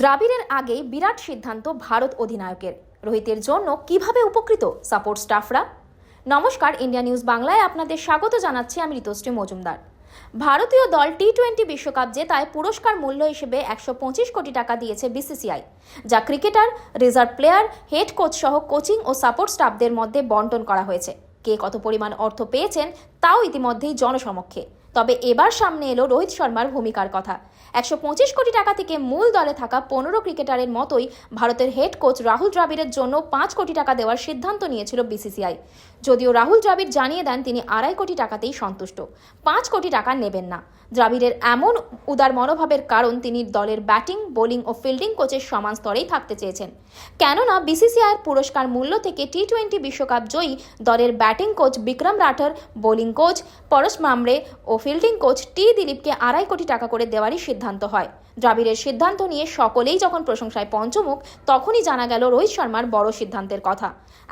দ্রাবিড়ের আগেই বিরাট সিদ্ধান্ত ভারত অধিনায়কের। রোহিতের জন্য কীভাবে উপকৃত সাপোর্ট স্টাফরা? নমস্কার, ইন্ডিয়া নিউজ বাংলায় আপনাদের স্বাগত জানাচ্ছি আমি ঋতুশ্রী মজুমদার। ভারতীয় দল টি টোয়েন্টি বিশ্বকাপ জেতায় পুরস্কার মূল্য হিসেবে একশো পঁচিশ কোটি টাকা দিয়েছে বিসিসিআই যা cricketer, reserve player, head coach সহ কোচিং ও সাপোর্ট স্টাফদের মধ্যে বন্টন করা হয়েছে। কে কত পরিমাণ অর্থ পেয়েছেন, তাও ইতিমধ্যেই জনসমক্ষে। তবে এবার সামনে এলো রোহিত শর্মার ভূমিকার কথা। একশো পঁচিশ কোটি টাকা থেকে মূল দলে থাকা পনেরো ক্রিকেটারের মতোই ভারতের হেড কোচ রাহুল দ্রাবিড়ের জন্য পাঁচ কোটি টাকা দেওয়ার সিদ্ধান্ত নিয়েছিল বিসিসিআই যদিও রাহুল দ্রাবিড় জানিয়ে দেন তিনি আড়াই কোটি টাকাতেই সন্তুষ্ট। পাঁচ কোটি টাকা নেবেন না। দ্রাবিড়ের এমন উদার মনোভাবের কারণ তিনি দলের ব্যাটিং, বোলিং ও ফিল্ডিং কোচের সমান স্তরেই থাকতে চেয়েছেন। কেননা বিসিসিআইয়ের পুরস্কার মূল্য থেকে টি টোয়েন্টি বিশ্বকাপ জয়ী দলের batting coach Vikram Rathour, bowling coach Paras Mhambrey ও ফিল্ডিং কোচ টি দিলীপকে আড়াই কোটি টাকা করে দেওয়ারই সিদ্ধান্ত হয়। দ্রাবিড়ের সিদ্ধান্ত নিয়ে সকলেই যখন প্রশংসায় পঞ্চমুখ, তখনই জানা গেল রোহিত শর্মার বড় সিদ্ধান্তের কথা।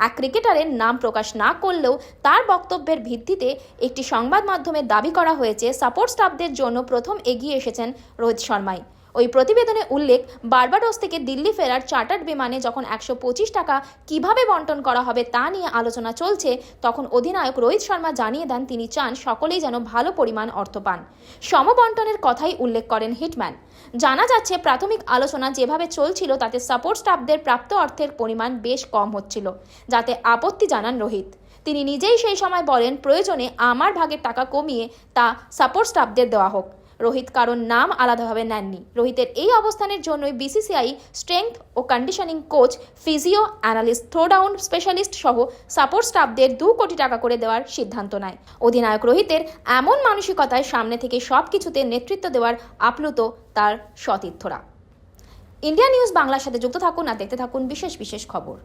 এক ক্রিকেটারের নাম প্রকাশ না করলেও তার বক্তব্যের ভিত্তিতে একটি সংবাদ মাধ্যমে দাবি করা হয়েছে, সাপোর্ট স্টাফদের জন্য প্রথম এগিয়ে এসেছেন রোহিত শর্মাই। ওই প্রতিবেদনে উল্লেখ, বার্বাডোস থেকে দিল্লি ফেরার চার্টার্ড বিমানে যখন একশো পঁচিশ টাকা কীভাবে বন্টন করা হবে তা নিয়ে আলোচনা চলছে, তখন অধিনায়ক রোহিত শর্মা জানিয়ে দেন তিনি চান সকলেই যেন ভালো পরিমাণ অর্থ পান। সমবন্টনের কথাই উল্লেখ করেন হিটম্যান। জানা যাচ্ছে, প্রাথমিক আলোচনা যেভাবে চলছিল, তাতে সাপোর্ট স্টাফদের প্রাপ্ত অর্থের পরিমাণ বেশ কম হচ্ছিল, যাতে আপত্তি জানান রোহিত। তিনি নিজেই সেই সময় বলেন, প্রয়োজনে আমার ভাগের টাকা কমিয়ে তা সাপোর্ট স্টাফদের দেওয়া হোক। রোহিত কারণ নাম আলাদাভাবে নেননি। রোহিতের এই অবস্থানের জন্যই বিসিসিআই স্ট্রেংথ ও conditioning coach physio analyst throwdown specialist সহ সাপোর্ট স্টাফদের দু কোটি টাকা করে দেওয়ার সিদ্ধান্ত নেয়। অধিনায়ক রোহিতের এমন মানসিকতায় সামনে থেকে সব কিছুতে নেতৃত্ব দেওয়ার আপ্লুত তার সতীর্থরা। ইন্ডিয়া নিউজ বাংলার সাথে যুক্ত থাকুন আর দেখতে থাকুন বিশেষ বিশেষ খবর।